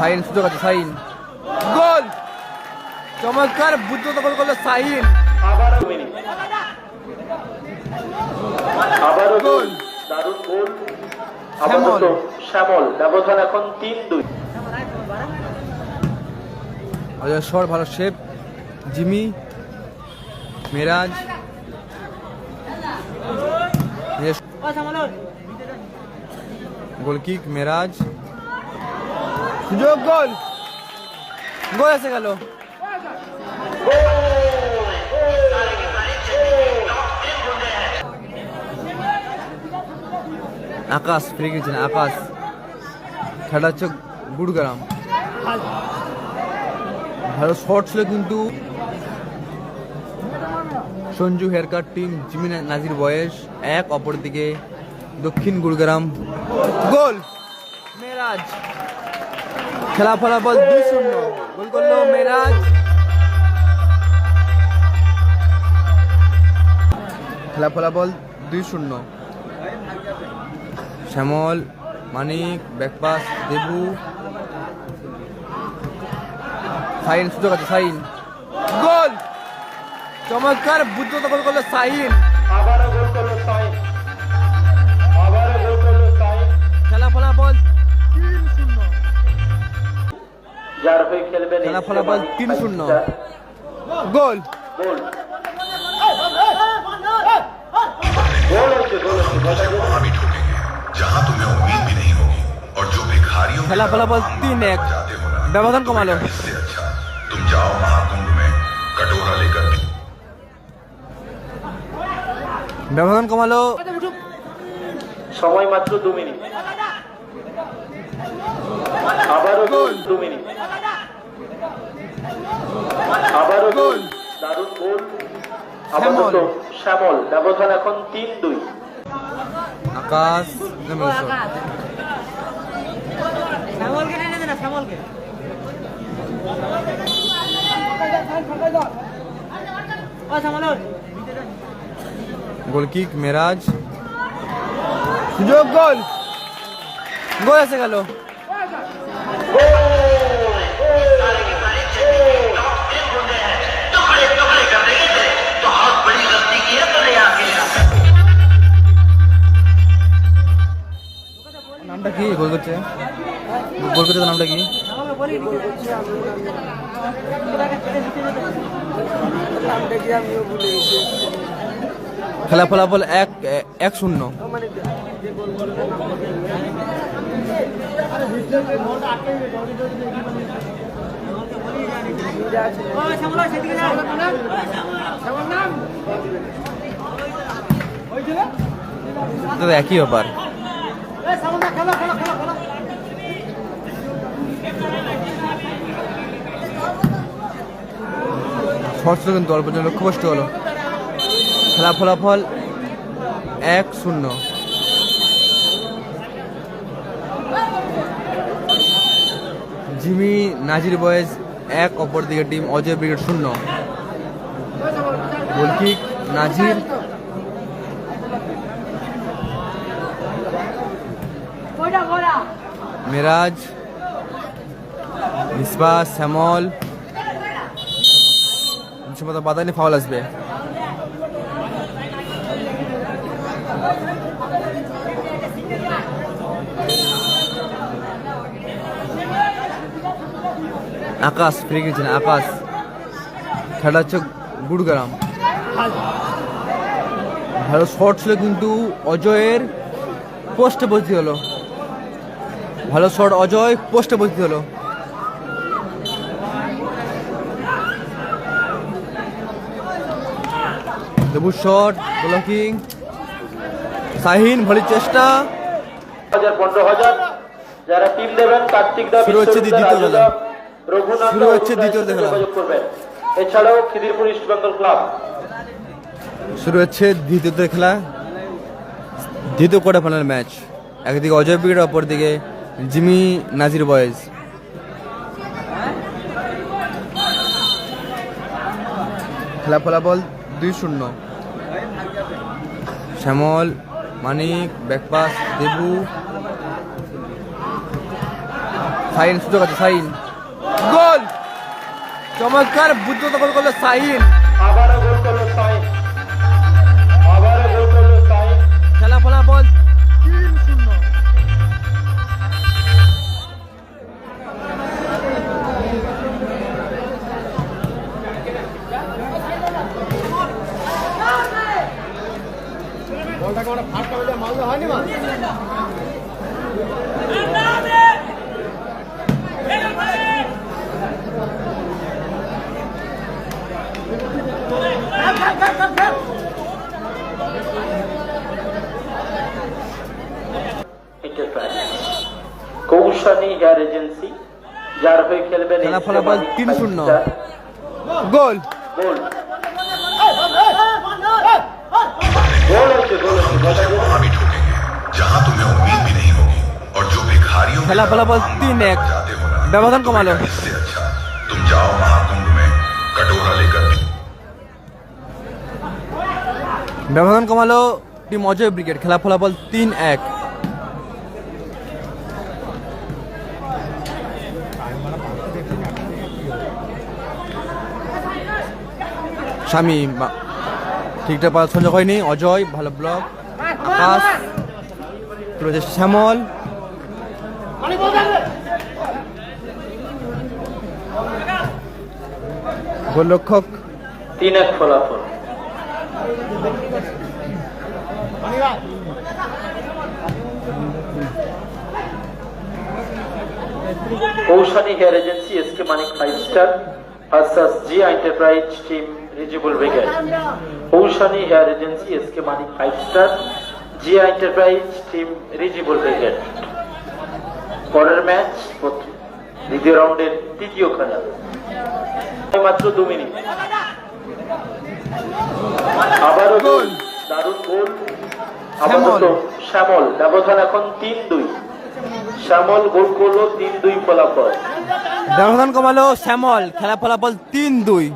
Sign সুযোগ আছে sign. গোল! চমৎকার বুদ্ধ গোল করল সাইন। আবারও গোল! গোল। দারুণ গোল। আপাতত শ্যামল ব্যবধান এখন তিন দুই। অজয় ভালো shape. Jimmy Meraj. Goal kick Meraj. সুযোগ গোল। গোল এসে গেল। আকাশ, ফ্রি গেছেন আকাশ। খেলা হচ্ছে গুড়গ্রাম ভালো শর্ট ছিল কিন্তু Sanju haircut team Jimmy Nazir boys. এক অপর দিকে দক্ষিণ গুড়গ্রাম গোল! মেরাজ। খেলা ফলাফল দুই শূন্য। গোল করল মেরাজ। খেলা ফলাফল দুই শূন্য। Shyamal, Manik, back pass, Debu. Sign সুযোগ আছে সাইন গোল! চমৎকার বুদ্ধ গোল করল সাইন আবারও গোল করল যার হয়ে খেলবেন খেলা ফলাফল তিন শূন্য গোল গোল গোল হচ্ছে গোল হচ্ছে গোলটা গোল। वहां भी ठोकेंगे जहां तुम्हें उम्मीद भी नहीं होगी और जो भिखारियों খেলা ফলাফল তিন এক जाते हो ना ব্যবধান কমালো इससे अच्छा तुम जाओ महाकुंभ में कटोरा लेकर ব্যবধান কমালো সময় মাত্র দু মিনিট আবারও গোল দু মিনিট। আবারও গোল দারুণ গোল আপাতত শ্যামল। ব্যবধান এখন তিন দুই। আকাশ নেমে গেছে। শ্যামলকে নিয়ে যেতে না শ্যামলকে। ও শ্যামল গোল কিক মেরাজ। সুযোগ গোল। গোল এসে গেল। নামটা কি? গোল করছে। গোল করছে নামটা কি? শ্যামলকে বলি খেলা ফলাফল এক এক শূন্য। তো একই ব্যাপার। শর্ট ছিল কিন্তু অল্প জন্য লক্ষ্য কষ্ট হলো। খেলা ফলাফল এক শূন্য। জিমি নাজির বয়েজ এক, অপর দিকে টিম অজয় ব্রিগেড শূন্য। Goal kick Nazir. মেরাজ মিসবা শ্যামল। বাদানি ফাউল আসবে। আকাশ ফিরে গেছেন আকাশ। খেলা হচ্ছে গুড়গ্রাম। ভালো শট ছিল কিন্তু অজয়ের পোস্টে বসতে হলো। ভালো শট অজয় পোস্টে বসতে হলো। দেবু শট ব্লকিং শাহিন ভলির চেষ্টা। হাজার পনেরো হাজার। যারা টিম দেবেন কার্তিক দা, দ্বিতীয় শুরু হচ্ছে দ্বিতীয় এর খেলা। এছাড়াও খিদিরপুর ইস্ট বেঙ্গল ক্লাব। শুরু হচ্ছে দ্বিতীয় খেলা। দ্বিতীয় কোয়ার্টার ফাইনাল ম্যাচ একদিকে অজয় ব্রিগেড অপরদিকে জিমি নাজির বয়েজ। খেলা ফলাফল দুই শূন্য। Shyamal Manik back pass Debu. Sign সুযোগ আছে সাইন। গোল। চমৎকার বুদ্ধতা গোল করল সাইন আবারও গোল করল সাইন আবারও গোল করল খেলা ফলাফল তিন শূন্য। এন্টারপ্রাইজ কৌশানী হেয়ার এজেন্সি যার হয়ে খেলবেন খেলা এস কে ফলাফল মানিক তিন ফাইভ শূন্য। স্টার। গোল গোল গোল হচ্ছে গোল হচ্ছে গোটা গোল। वहां भी ठोकेंगे जहां तुम्हें उम्मीद भी नहीं होगी और जो भिखारियों की খেলা तरह ফলাফল मांग তিন मांग এক जाते हो ना, ব্যবধান কমালো इससे अच्छा तुम जाओ ব্যবধান কমালো টিম অজয় ব্রিগেড, খেলা ফলাফল তিন এক। স্বামী ঠিকঠাক পাওয়ার সংযোগ হয়নি অজয়, ভালো ব্লক শ্যামল। গোলরক্ষক তিন এক ফলাফল। Kaushani hair agency S K Manik five star versus Zia enterprise team রিজিবল brigade Kaushani hair agency S K Manik five star Zia enterprise team রিজিবল brigade পরের ম্যাচ দ্বিতীয় রাউন্ডের তৃতীয় খেলা। মাত্র দু মিনিট। গোল। আপাতত শ্যামল। ব্যবধান এখন তিন দুই। শ্যামল গোল করল তিন দুই ফলাফল। ব্যবধান কমালো শ্যামল। খেলা ফলাফল তিন দুই।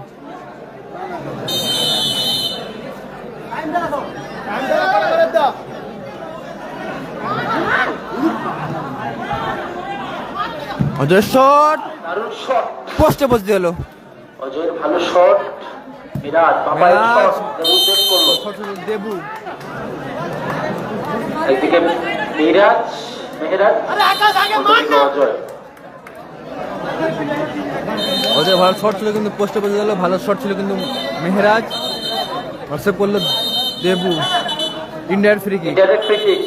অজয় শট দারুণ শট পোস্টে পৌঁছে গেল অজয়ের ভালো শট বিরাট। শট দেবু সেভ করল। দেবু। একদিকে মিরাজ মেহরাজ অজয়। অজয় ভালো শট ছিল কিন্তু পোস্টে পৌঁছে গেল ভালো শট ছিল কিন্তু মেহরাজ। হোয়াটসঅ্যাপ করল দেবু ইন্ডিয়ার free kick indirect free kick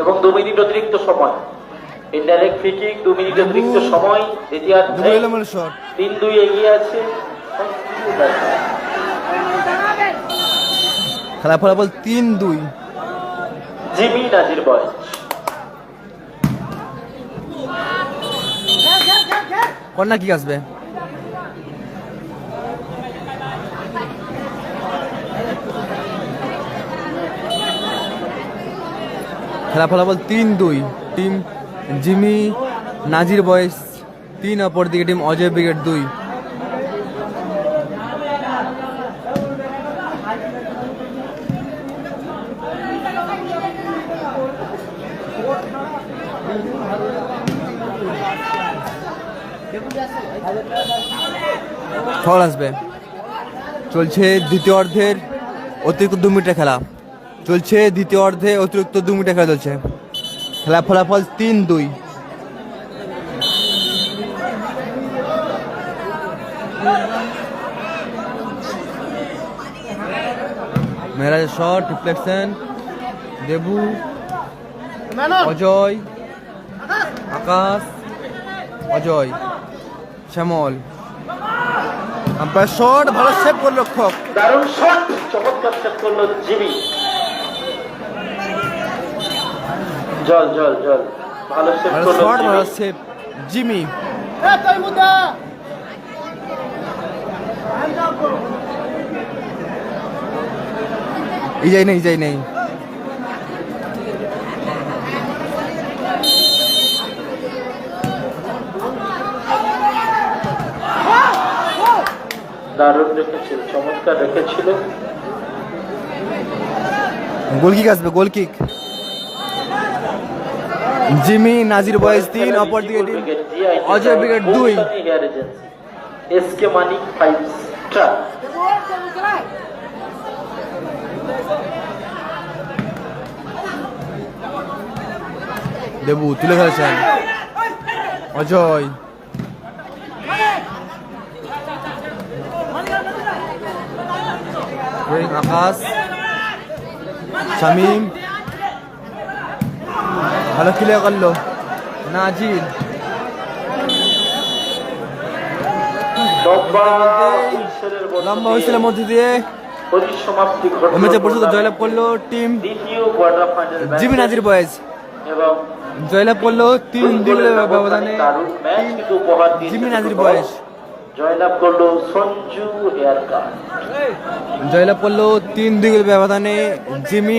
এবং দু মিনিট অতিরিক্ত সময়। ইনডাইরেক্ট ফ্রি কিক দু মিনিট অতিরিক্ত সময় মানে শট তিন দুই এগিয়ে আছে। খেলা ফলাফল তিন দুই। জিমি নাজির বয়স কন্যা কি আসবে খেলা ফলাফল তিন দুই। টিম জিমি নাজির বয়েস তিন অপর দিকে টিম অজয় ব্রিগেড দুই। ফল আসবে। চলছে দ্বিতীয় অর্ধের অতিরিক্ত দু মিনিটের খেলা। চলছে দ্বিতীয় অর্ধে অতিরিক্ত দু মিনিটের খেলা চলছে। খেলা ফলাফল তিন দুই। Meraj shot reflection Debu Ajay Akash Ajay. Shyamal. Umpire shot ভালো সেভ করল রক্ষক। দারুণ শট চমৎকার সেভ করল জিমি জল জল জল। ভালো সেভ করল শট ভালো জিমি। সেভ জিমি ইজাই নেই ইজাই নেই। রেখেছিল রেখেছিল গোল কিক আসবে goal kick. Jimmy Nazir boys তিন অপরদিকে টিম অজয় ব্রিগেড দুই। S K Manik five star Debu তুলে ফেলেছেন অজয়। আকাশ শামিম ভালো ক্লিয়ার করল নাজির লম্বা দিয়ে মধ্যে দিয়ে ম্যাচে পরিষদ জয়লাভ করল টিম জিমি নাজির বয়েজ জয়লাভ করল তিন দিনের ব্যবধানে জিমি নাজির বয়েজ জয়লাভ করল সঞ্জু জয়লাভ করল তিন দিনের ব্যবধানে জিমি